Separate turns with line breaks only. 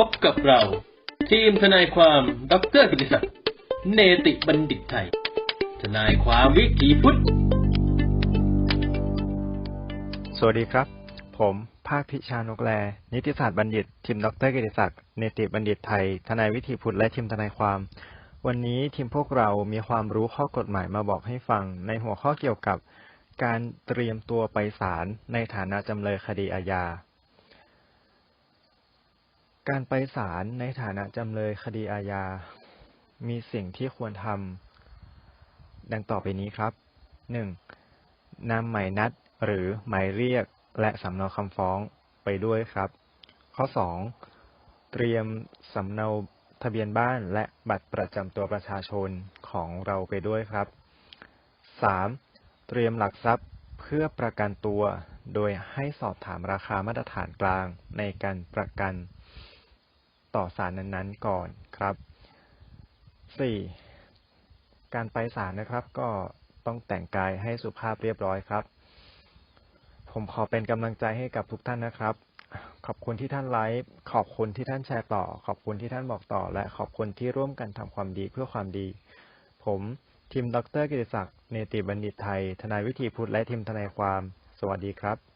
พบกับเรา ทีมทนายความดรกิติศักดิ์เนติบัณฑิตไทย ทนายความวิถีพุทธ
สวัสดีครับ ผมภาคพิชานกแล นิติศาสตร์บัณฑิต ทีมดรกิติศักดิ์เนติบัณฑิตไทย ทนายวิถีพุทธและทีมทนายความ วันนี้ทีมพวกเรามีความรู้ข้อกฎหมายมาบอกให้ฟัง ในหัวข้อเกี่ยวกับ การเตรียมตัวไปศาลในฐานะจำเลยคดีอาญา การไปศาลในฐานะจำเลยคดีอาญา มีสิ่งที่ควรทำดังต่อไปนี้ครับ 1. นำหมายนัดหรือหมายเรียกและสำเนาคำฟ้องไปด้วยครับ ข้อ 2. เตรียมสำเนาทะเบียนบ้านและบัตรประจำตัวประชาชนของเราไปด้วยครับ 3. เตรียมหลักทรัพย์เพื่อประกันตัว โดยให้สอบถามราคามาตรฐานกลางในการประกัน ต่อศาลนั้นๆก่อนครับ 4. การไปศาลนะครับก็ต้องแต่งกายให้สุภาพเรียบร้อยครับ ผมขอเป็นกำลังใจให้กับทุกท่านนะครับ ขอบคุณที่ท่านไลฟ์ขอบคุณที่ท่านแชร์ต่อ ขอบคุณที่ท่านบอกต่อ และขอบคุณที่ร่วมกันทำความดีเพื่อความดี ผมทีมดรกิติศักดิ์เนติบัณฑิตไทย ทนายวิถีพุทธและทีมทนายความ สวัสดีครับ